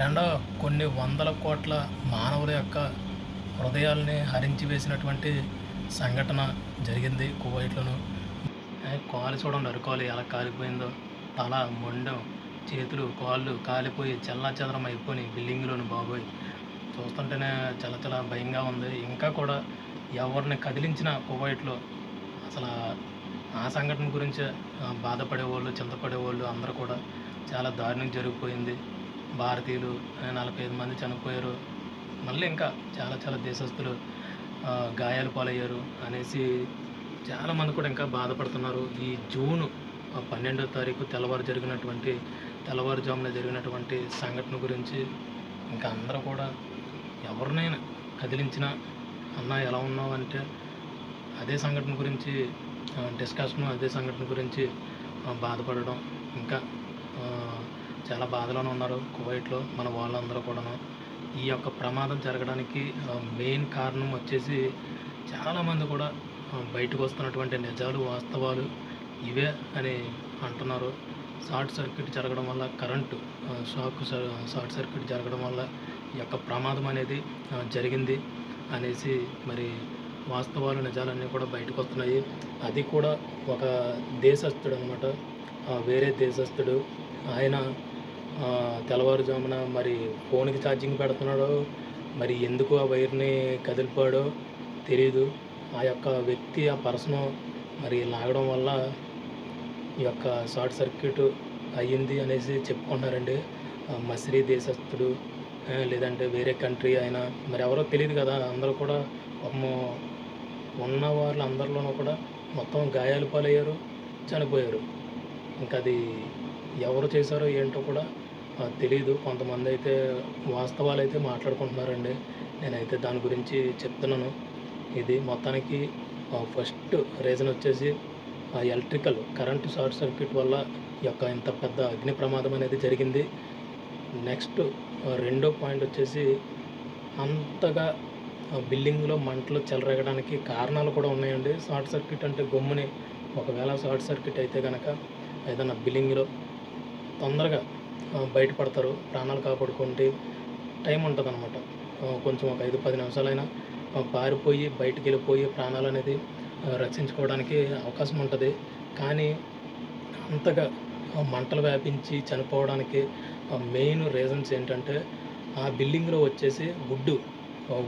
రెండో కొన్ని వందల కోట్ల మానవుల యొక్క హృదయాల్ని హరించి వేసినటువంటి సంఘటన జరిగింది కువైట్లోను. కాలు చూడండి అరుకోలు ఎలా కాలిపోయిందో. తల మొండం చేతులు కాళ్ళు కాలిపోయి చల్లా చెదరం అయిపోయి బిల్డింగ్లోని బాబోయ్. చూస్తుంటేనే చాలా చాలా భయంగా ఉంది. ఇంకా కూడా ఎవరిని కదిలించిన కువైట్లో అసలు ఆ సంఘటన గురించి బాధపడేవాళ్ళు చింతపడేవాళ్ళు అందరూ కూడా చాలా దారుణం జరిగిపోయింది. భారతీయులు నలభై ఐదు మంది చనిపోయారు. మళ్ళీ ఇంకా చాలా చాలా దేశస్తులు గాయాలు పాలయ్యారు అనేసి చాలామంది కూడా ఇంకా బాధపడుతున్నారు. ఈ జూను పన్నెండో తారీఖు తెల్లవారు జరిగినటువంటి తెల్లవారుజామున జరిగినటువంటి సంఘటన గురించి ఇంకా అందరూ కూడా ఎవరినైనా కదిలించినా అన్న ఎలా ఉన్నావు? అంటే అదే సంఘటన గురించి డిస్కషన్ అదే సంఘటన గురించి బాధపడడం ఇంకా చాలా బాధలోనే ఉన్నారు. కువైట్లో మన వాళ్ళందరూ కూడాను. ఈ యొక్క ప్రమాదం జరగడానికి మెయిన్ కారణం వచ్చేసి చాలామంది కూడా బయటకు వస్తున్నటువంటి నిజాలు వాస్తవాలు ఇవే అని అంటున్నారు. షార్ట్ సర్క్యూట్ జరగడం వల్ల కరెంటు షాక్ షార్ట్ సర్క్యూట్ జరగడం వల్ల ఈ యొక్క ప్రమాదం అనేది జరిగింది అనేసి మరి వాస్తవాలు నిజాలన్నీ కూడా బయటకు వస్తున్నాయి. అది కూడా ఒక దేశస్థుడు అనమాట వేరే దేశస్థుడు. ఆయన తెల్లవారుజామున మరి ఫోన్కి ఛార్జింగ్ పెడుతున్నాడో మరి ఎందుకు ఆ వైర్ని కదిలిపాడో తెలియదు ఆ యొక్క వ్యక్తి ఆ పర్సన్ మరి లాగడం వల్ల ఈ యొక్క షార్ట్ సర్క్యూట్ అయ్యింది అనేసి చెప్పుకుంటున్నారండి. మసిరి దేశస్థుడు లేదంటే వేరే కంట్రీ అయినా మరి ఎవరో తెలియదు కదా అందరూ కూడా పాపము ఉన్న వాళ్ళ అందరిలోనూ కూడా మొత్తం గాయాలు పాలయ్యారు చనిపోయారు. ఇంకా అది ఎవరు చేశారో ఏంటో కూడా తెలియదు తెలీదు. కొంతమంది అయితే వాస్తవాలు అయితే మాట్లాడుకుంటున్నారండి. నేనైతే దాని గురించి చెప్తున్నాను. ఇది మొత్తానికి ఫస్ట్ రీజన్ వచ్చేసి ఎలక్ట్రికల్ కరెంటు షార్ట్ సర్క్యూట్ వల్ల ఈ యొక్క ఇంత పెద్ద అగ్ని ప్రమాదం అనేది జరిగింది. నెక్స్ట్ రెండో పాయింట్ వచ్చేసి అంతగా ఆ బిల్డింగ్లో మంటలు చెలరేగడానికి కారణాలు కూడా ఉన్నాయండి. షార్ట్ సర్క్యూట్ అంటే గమ్ముని ఒకవేళ షార్ట్ సర్క్యూట్ అయితే కనుక ఏదైనా బిల్డింగ్లో తొందరగా బయటపడతారు ప్రాణాలు కాపాడుకుంటే టైం ఉంటుంది అనమాట కొంచెం ఒక ఐదు పది నిమిషాలైనా పారిపోయి బయటికి వెళ్ళిపోయి ప్రాణాలు అనేది రక్షించుకోవడానికి అవకాశం ఉంటుంది. కానీ అంతగా మంటలు వ్యాపించి చనిపోవడానికి మెయిన్ రీజన్స్ ఏంటంటే ఆ బిల్డింగ్లో వచ్చేసి వుడ్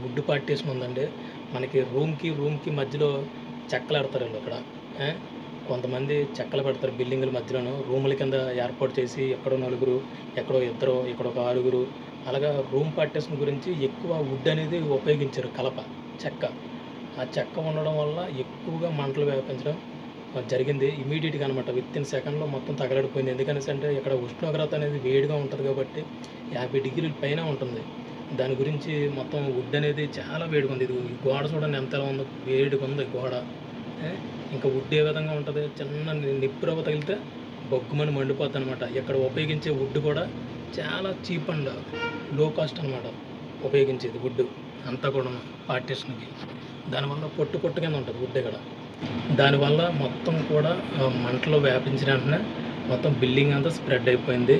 వుడ్ పార్టీషన్ ఉందండి. మనకి రూమ్కి రూమ్కి మధ్యలో చెక్కలు ఆడతారు వీళ్ళు అక్కడ. కొంతమంది చెక్కలు పెడతారు బిల్డింగుల మధ్యలోనూ రూముల కింద ఏర్పాటు చేసి ఎక్కడో నలుగురు ఎక్కడో ఇద్దరు ఇక్కడ ఒక ఆరుగురు. అలాగా రూమ్ పార్టీషన్ గురించి ఎక్కువ వుడ్ అనేది ఉపయోగించారు కలప చెక్క. ఆ చెక్క ఉండడం వల్ల ఎక్కువగా మంటలు వ్యాపించడం జరిగింది. ఇమీడియట్గా అనమాట విత్ ఇన్ సెకండ్లో మొత్తం తగలడిపోయింది. ఎందుకనేసి అంటే ఇక్కడ ఉష్ణోగ్రత అనేది వేడిగా ఉంటుంది కాబట్టి యాభై డిగ్రీల పైన ఉంటుంది. దాని గురించి మొత్తం వుడ్ అనేది చాలా వేడిగా ఉంది. ఇది గోడ చూడండి ఎంత ఎలా ఉందో వేడిగా ఉంది గోడ. ఇంకా వుడ్ ఏ విధంగా ఉంటుంది? చిన్న నిప్పురవ తగిలితే బొగ్గుమని మండిపోద్ది అనమాట ఇక్కడ ఉపయోగించే వుడ్ కూడా చాలా చీప్ అండ్లో కాస్ట్ అనమాట ఉపయోగించేది వుడ్ అంతా కూడా పార్టీషన్కి. దానివల్ల పొట్టు పొట్టు కింద ఉంటుంది వుడ్ ఇక్కడ. దానివల్ల మొత్తం కూడా మంటలో వ్యాపించిన వెంటనే మొత్తం బిల్డింగ్ అంతా స్ప్రెడ్ అయిపోయింది.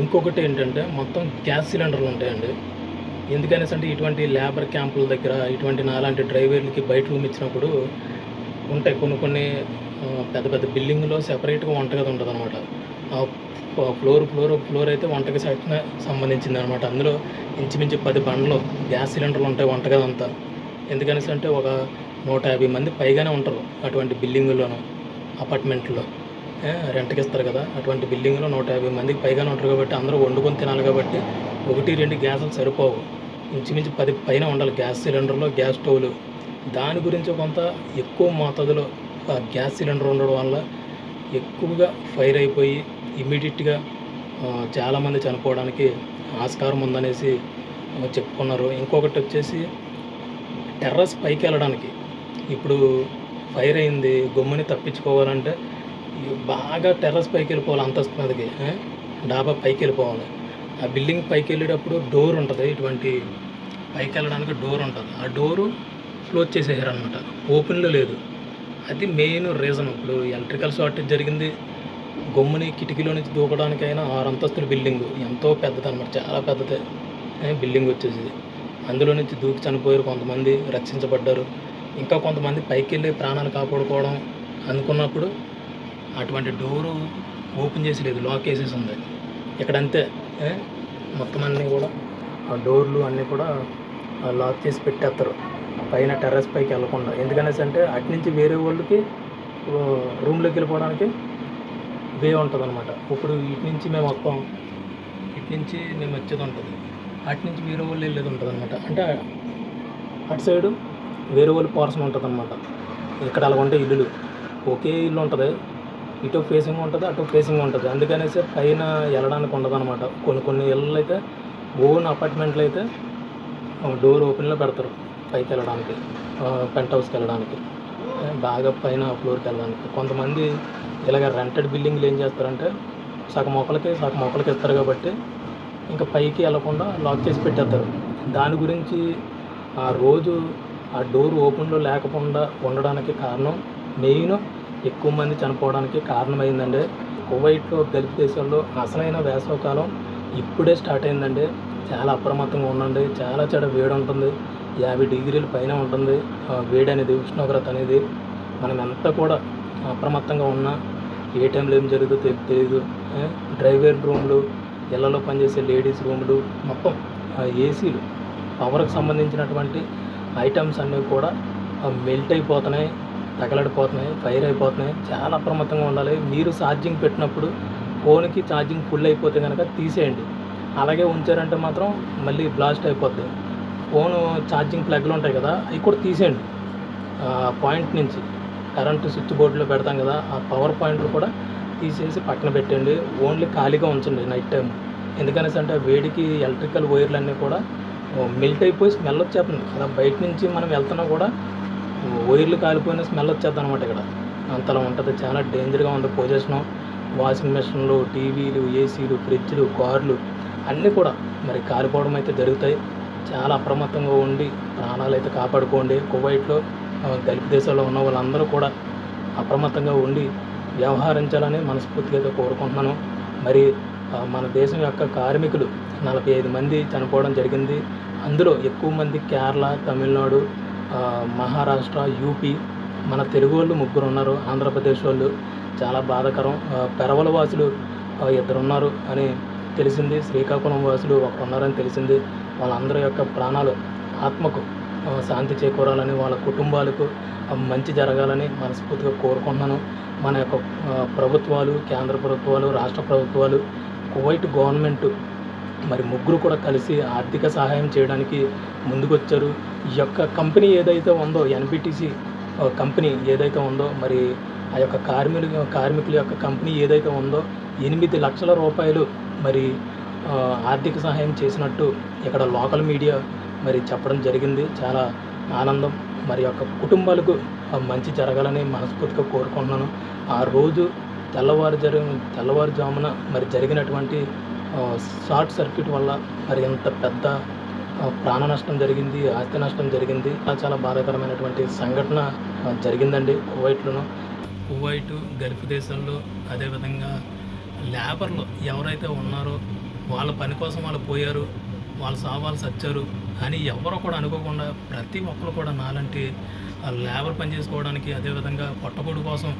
ఇంకొకటి ఏంటంటే మొత్తం గ్యాస్ సిలిండర్లు ఉంటాయండి. ఎందుకనేసి అంటే ఇటువంటి లేబర్ క్యాంపుల దగ్గర ఇటువంటి నాలాంటి డ్రైవర్లకి బయట రూమ్ ఇచ్చినప్పుడు ఉంటాయి. కొన్ని కొన్ని పెద్ద పెద్ద బిల్డింగ్లో సెపరేట్గా వంటగది ఉంటుంది అనమాట ఫ్లోర్ ఫ్లోర్ ఫ్లోర్ అయితే వంటకి సెక్షన్ సంబంధించింది అనమాట అందులో ఇంచుమించు పది బండ్లు గ్యాస్ సిలిండర్లు ఉంటాయి వంటగది అంతా. ఎందుకనేసి అంటే ఒక నూట యాభై మంది పైగానే ఉంటారు అటువంటి బిల్డింగుల్లోనూ అపార్ట్మెంట్లో. రెంట్కి ఇస్తారు కదా అటువంటి బిల్డింగ్లో నూట యాభై మందికి పైగానే ఉంటారు కాబట్టి అందరూ వండుకొని తినాలి కాబట్టి ఒకటి రెండు గ్యాసులు సరిపోవు. ఇంచుమించు పది పైన ఉండాలి. గ్యాస్ సిలిండర్లో గ్యాస్ స్టవ్లు. దాని గురించి కొంత ఎక్కువ మోతాదులో ఆ గ్యాస్ సిలిండర్ ఉండడం వల్ల ఎక్కువగా ఫైర్ అయిపోయి ఇమీడియట్గా చాలామంది చనిపోవడానికి ఆస్కారం ఉందనేసి చెప్పుకున్నారు. ఇంకొకటి వచ్చేసి టెర్రస్ పైకి వెళ్ళడానికి. ఇప్పుడు ఫైర్ అయింది గమ్ముని తప్పించుకోవాలంటే బాగా టెర్రస్ పైకి వెళ్ళిపోవాలి అంతస్తు మీదకి డాబా పైకి వెళ్ళిపోవాలి. ఆ బిల్డింగ్ పైకి వెళ్ళేటప్పుడు డోర్ ఉంటుంది ఇటువంటి పైకి వెళ్ళడానికి డోర్ ఉంటుంది. ఆ డోరు క్లోజ్ చేసేసారు అనమాట ఓపెన్లో లేదు. అది మెయిన్ రీజన్. ఇప్పుడు ఎలక్ట్రికల్ షార్టేజ్ జరిగింది. గమ్ముని కిటికీలో నుంచి దూకడానికైనా ఆరు అంతస్తుల బిల్డింగ్. ఎంతో పెద్దది అనమాట చాలా పెద్దదే. బిల్డింగ్ వచ్చేసి అందులో నుంచి దూకి చనిపోయారు కొంతమంది. రక్షించబడ్డారు. ఇంకా కొంతమంది పైకి వెళ్ళి ప్రాణాలు కాపాడుకోవడం అనుకున్నప్పుడు అటువంటి డోరు ఓపెన్ చేసి లేదు. లాక్ వేసేసి ఉంది. ఇక్కడ అంతే. మొత్తం అన్నీ కూడా ఆ డోర్లు అన్నీ కూడా లాక్ చేసి పెట్టేస్తారు. పైన టెర్రస్ పైకి వెళ్ళకుండా. ఎందుకనేసి అంటే అటు నుంచి వేరే వాళ్ళకి రూమ్లోకి వెళ్ళిపోవడానికి వే ఉంటుంది అనమాట ఇప్పుడు ఇటు నుంచి మేము వస్తాం ఇటు నుంచి మేము వచ్చేది ఉంటుంది. అటు నుంచి వేరే వాళ్ళు వెళ్ళేది ఉంటుంది అనమాట అంటే అటు సైడు వేరే వాళ్ళు పోర్షన్ ఉంటుంది అనమాట ఇక్కడ అలా ఉంటే ఇల్లులు. ఒకే ఇల్లు ఉంటుంది. ఇటు ఫేసింగ్ ఉంటుంది అటు ఫేసింగ్ ఉంటుంది. అందుకనేసి పైన వెళ్ళడానికి ఉండదు అనమాట కొన్ని కొన్ని ఇళ్ళు అయితే ఓన్ అపార్ట్మెంట్లు అయితే డోర్ ఓపెన్లో పెడతారు. పైకి వెళ్ళడానికి పెంట్ హౌస్కి వెళ్ళడానికి బాగా పైన ఫ్లోర్కి వెళ్ళడానికి. కొంతమంది ఇలాగ రెంటెడ్ బిల్డింగ్లు ఏం చేస్తారంటే సగం మొక్కలకి సగం మొక్కలకి ఇస్తారు కాబట్టి ఇంకా పైకి వెళ్ళకుండా లాక్ చేసి పెట్టేస్తారు. దాని గురించి ఆ రోజు ఆ డోర్ ఓపెన్లో లేకుండా ఉండడానికి కారణం మెయిన్ ఎక్కువ మంది చనిపోవడానికి కారణమైందండి. కువైట్లో గల్ఫ్ దేశాల్లో అసలైన వేసవకాలం ఇప్పుడే స్టార్ట్ అయిందండి. చాలా అప్రమత్తంగా ఉండండి. చాలా చెడ వేడి ఉంటుంది యాభై డిగ్రీల పైన ఉంటుంది. వేడి అనేది ఉష్ణోగ్రత అనేది మనం ఎంత కూడా అప్రమత్తంగా ఉన్నా ఏ టైంలో ఏం జరుగుతుందో తెలి తెలియదు డ్రైవర్ రూమ్లు ఇళ్ళలో పనిచేసే లేడీస్ రూములు మొత్తం ఏసీలు పవర్కి సంబంధించినటువంటి ఐటమ్స్ అన్నీ కూడా మెల్ట్ అయిపోతున్నాయి తగలడిపోతున్నాయి ఫైర్ అయిపోతున్నాయి. చాలా అప్రమత్తంగా ఉండాలి. మీరు ఛార్జింగ్ పెట్టినప్పుడు ఫోన్కి ఛార్జింగ్ ఫుల్ అయిపోతే కనుక తీసేయండి. అలాగే ఉంచారంటే మాత్రం మళ్ళీ బ్లాస్ట్ అయిపోద్ది. ఫోన్ ఛార్జింగ్ ప్లగ్లు ఉంటాయి కదా అవి కూడా తీసేయండి. ఆ పాయింట్ నుంచి కరెంటు స్విచ్ బోర్డులో పెడతాం కదా ఆ పవర్ పాయింట్లు కూడా తీసేసి పక్కన పెట్టండి ఓన్లీ ఖాళీగా ఉంచండి నైట్ టైం ఎందుకనేసి అంటే ఆ వేడికి ఎలక్ట్రికల్ వైర్లు అన్నీ కూడా మెల్ట్ అయిపోయి స్మెల్ వచ్చేస్తుంది అలా బయట నుంచి మనం వెళ్తున్నా కూడా వైర్లు కాలిపోయిన స్మెల్ వచ్చేద్ది అనమాట ఇక్కడ. అంతలా ఉంటుంది. చాలా డేంజర్గా ఉంది పొజిషను. వాషింగ్ మెషిన్లు టీవీలు ఏసీలు ఫ్రిడ్జ్లు కార్లు అన్నీ కూడా మరి కాలిపోవడం అయితే జరుగుతాయి. చాలా అప్రమత్తంగా ఉండి ప్రాణాలు అయితే కాపాడుకోండి. కువైట్లో గల్ఫ్ దేశాల్లో ఉన్న వాళ్ళందరూ కూడా అప్రమత్తంగా ఉండి వ్యవహరించాలని మనస్ఫూర్తిగా అయితే కోరుకుంటున్నాను. మరి మన దేశం యొక్క కార్మికులు నలభై ఐదు మంది చనిపోవడం జరిగింది. అందులో ఎక్కువ మంది కేరళ తమిళనాడు మహారాష్ట్ర యూపీ మన తెలుగు వాళ్ళు ముగ్గురు ఉన్నారు ఆంధ్రప్రదేశ్ వాళ్ళు. చాలా బాధాకరం. పెరవల వాసులు ఇద్దరున్నారు ఇద్దరు ఉన్నారు అని తెలిసింది. శ్రీకాకుళం వాసులు ఒకరు ఉన్నారని తెలిసింది. వాళ్ళందరి యొక్క ప్రాణాలు ఆత్మకు శాంతి చేకూరాలని వాళ్ళ కుటుంబాలకు మంచి జరగాలని మనస్ఫూర్తిగా కోరుకుంటున్నాను. మన యొక్క ప్రభుత్వాలు కేంద్ర ప్రభుత్వాలు రాష్ట్ర ప్రభుత్వాలు కువైట్ గవర్నమెంట్ మరి ముగ్గురు కూడా కలిసి ఆర్థిక సహాయం చేయడానికి ముందుకొచ్చారు. ఈ యొక్క కంపెనీ ఏదైతే ఉందో ఎన్బిటిసి కంపెనీ ఏదైతే ఉందో మరి ఆ యొక్క కార్మికుల కార్మికుల యొక్క కంపెనీ ఏదైతే ఉందో ఎనిమిది లక్షల రూపాయలు మరి ఆర్థిక సహాయం చేసినట్టు ఇక్కడ లోకల్ మీడియా మరి చెప్పడం జరిగింది. చాలా ఆనందం. మరి యొక్క కుటుంబాలకు మంచి జరగాలని మనస్ఫూర్తిగా కోరుకుంటున్నాను. ఆ రోజు తెల్లవారు జరి తెల్లవారుజామున మరి జరిగినటువంటి షార్ట్ సర్క్యూట్ వల్ల మరి ఇంత పెద్ద ప్రాణ నష్టం జరిగింది ఆస్తి నష్టం జరిగింది. చాలా చాలా బాధాకరమైనటువంటి సంఘటన జరిగిందండి కువైట్లోను. కువైట్ గల్ఫ్ దేశాల్లో అదేవిధంగా లేబర్లు ఎవరైతే ఉన్నారో వాళ్ళ పని కోసం వాళ్ళు పోయారు వాళ్ళ సావాలు సచ్చారు. అని ఎవరు కూడా అనుకోకుండా ప్రతి ఒక్కరు కూడా నాలంటి ఆ లేబర్ పని చేసుకోవడానికి అదేవిధంగా పొట్టగొడు కోసం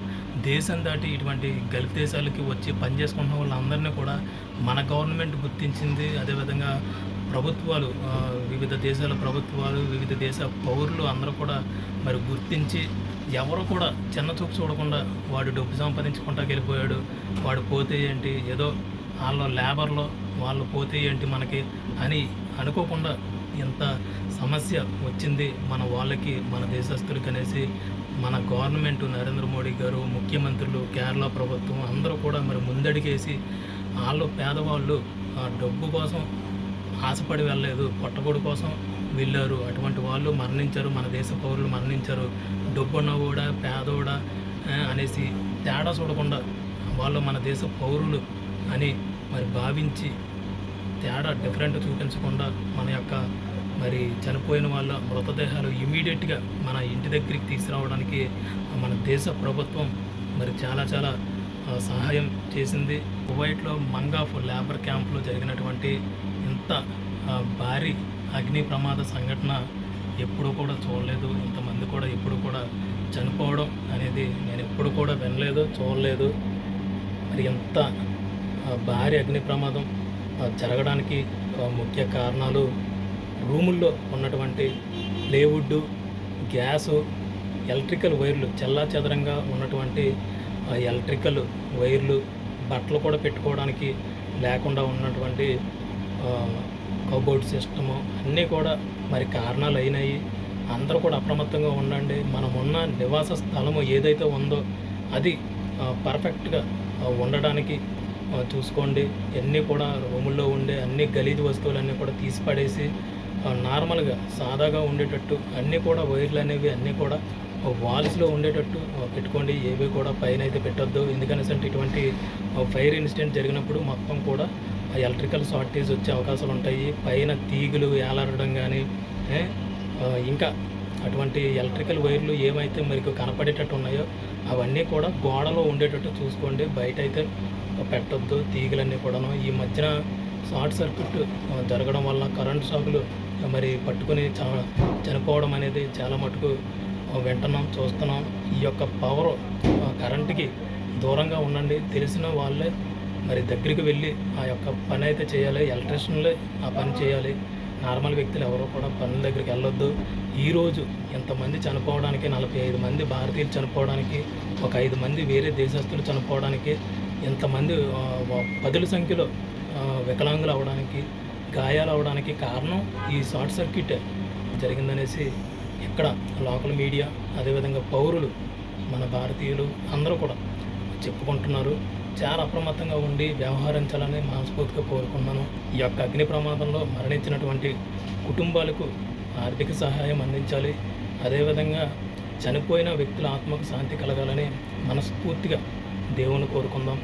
దేశం దాటి ఇటువంటి గల్ఫ్ దేశాలకి వచ్చి పని చేసుకుంటున్న వాళ్ళందరినీ కూడా మన గవర్నమెంట్ గుర్తించింది. అదేవిధంగా ప్రభుత్వాలు వివిధ దేశాల ప్రభుత్వాలు వివిధ దేశ పౌరులు అందరూ కూడా మరి గుర్తించి ఎవరు కూడా చిన్న చూపు చూడకుండా వాడు డబ్బు సంపాదించుకుంటా వెళ్ళిపోయాడు. వాడు పోతే ఏంటి? ఏదో వాళ్ళ లేబర్లో వాళ్ళు పోతే ఏంటి మనకి అని అనుకోకుండా ఇంత సమస్య వచ్చింది మన వాళ్ళకి మన దేశస్తులకి అనేసి మన గవర్నమెంట్ నరేంద్ర మోడీ గారు ముఖ్యమంత్రులు కేరళ ప్రభుత్వం అందరూ కూడా మరి ముందడిగేసి వాళ్ళు పేదవాళ్ళు ఆ డబ్బు కోసం ఆశపడి వెళ్ళలేదు పొట్టగొడు కోసం వెళ్ళారు. అటువంటి వాళ్ళు మరణించారు మన దేశ పౌరులు మరణించారు. డబ్బున్న కూడా పేదోడా అనేసి తేడా చూడకుండా వాళ్ళు మన దేశ పౌరులు అని మరి భావించి తేడా డిఫరెంట్ చూపించకుండా మన యొక్క మరి చనిపోయిన వాళ్ళ మృతదేహాలు ఇమీడియట్గా మన ఇంటి దగ్గరికి తీసుకురావడానికి మన దేశ ప్రభుత్వం మరి చాలా చాలా సహాయం చేసింది. కువైట్లో మంగాఫ్ లేబర్ క్యాంప్లో జరిగినటువంటి ఇంత భారీ అగ్ని ప్రమాద సంఘటన ఎప్పుడూ కూడా చూడలేదు. ఇంతమంది కూడా ఎప్పుడు కూడా చనిపోవడం అనేది నేను ఎప్పుడు కూడా వినలేదు చూడలేదు. మరి ఎంత భారీ అగ్ని ప్రమాదం జరగడానికి ముఖ్య కారణాలు రూముల్లో ఉన్నటువంటి ప్లేవుడ్ గ్యాసు ఎలక్ట్రికల్ వైర్లు చల్లా చెదరంగా ఉన్నటువంటి ఎలక్ట్రికల్ వైర్లు బట్టలు కూడా పెట్టుకోవడానికి లేకుండా ఉన్నటువంటి కబోర్డ్ సిస్టము అన్నీ కూడా మరి కారణాలు అయినాయి. అందరూ కూడా అప్రమత్తంగా ఉండండి. మనం ఉన్న నివాస స్థలము ఏదైతే ఉందో అది పర్ఫెక్ట్గా ఉండడానికి చూసుకోండి. అన్నీ కూడా రూముల్లో ఉండే అన్ని గలీజ్ వస్తువులన్నీ కూడా తీసి పడేసి నార్మల్గా సాదాగా ఉండేటట్టు అన్నీ కూడా వైర్లు అనేవి అన్నీ కూడా వాల్స్లో ఉండేటట్టు పెట్టుకోండి. ఏవి కూడా పైన అయితే పెట్టొద్దు. ఎందుకనేసి అంటే ఇటువంటి ఫైర్ ఇన్సిడెంట్ జరిగినప్పుడు మొత్తం కూడా ఎలక్ట్రికల్ షార్టేజ్ వచ్చే అవకాశాలు ఉంటాయి. పైన తీగులు ఏలాడడం కానీ ఇంకా అటువంటి ఎలక్ట్రికల్ వైర్లు ఏమైతే మీకు కనపడేటట్టు ఉన్నాయో అవన్నీ కూడా గోడలో ఉండేటట్టు చూసుకోండి. బయట అయితే పెట్టొద్దు. తీగలన్నీ కూడాను. ఈ మధ్యన షార్ట్ సర్క్యూట్ జరగడం వల్ల కరెంట్ షాకులు మరి పట్టుకొని చా చనిపోవడం అనేది చాలా మటుకు వింటున్నాం చూస్తున్నాం. ఈ యొక్క పవర్ కరెంటుకి దూరంగా ఉండండి. తెలిసిన వాళ్ళే మరి దగ్గరికి వెళ్ళి ఆ యొక్క పని అయితే చేయాలి. ఎలక్ట్రిషియన్లే ఆ పని చేయాలి. నార్మల్ వ్యక్తులు ఎవరు కూడా పనుల దగ్గరికి వెళ్ళొద్దు. ఈరోజు ఎంతమంది చనిపోవడానికి నలభై ఐదు మంది భారతీయులు చనిపోవడానికి ఒక ఐదు మంది వేరే దేశస్తులు చనిపోవడానికి ఎంతమంది పదుల సంఖ్యలో వికలాంగులు అవడానికి గాయాలు అవడానికి కారణం ఈ షార్ట్ సర్క్యూట్ జరిగిందనేసి ఇక్కడ లోకల్ మీడియా అదేవిధంగా పౌరులు మన భారతీయులు అందరూ కూడా చెప్పుకుంటున్నారు. చాలా అప్రమత్తంగా ఉండి వ్యవహరించాలని మనస్ఫూర్తిగా కోరుకున్నాను ఈ యొక్క అగ్ని ప్రమాదంలో మరణించినటువంటి కుటుంబాలకు ఆర్థిక సహాయం అందించాలి. అదేవిధంగా చనిపోయిన వ్యక్తుల ఆత్మకు శాంతి కలగాలని మనస్ఫూర్తిగా దేవుని కోరుకుందాం.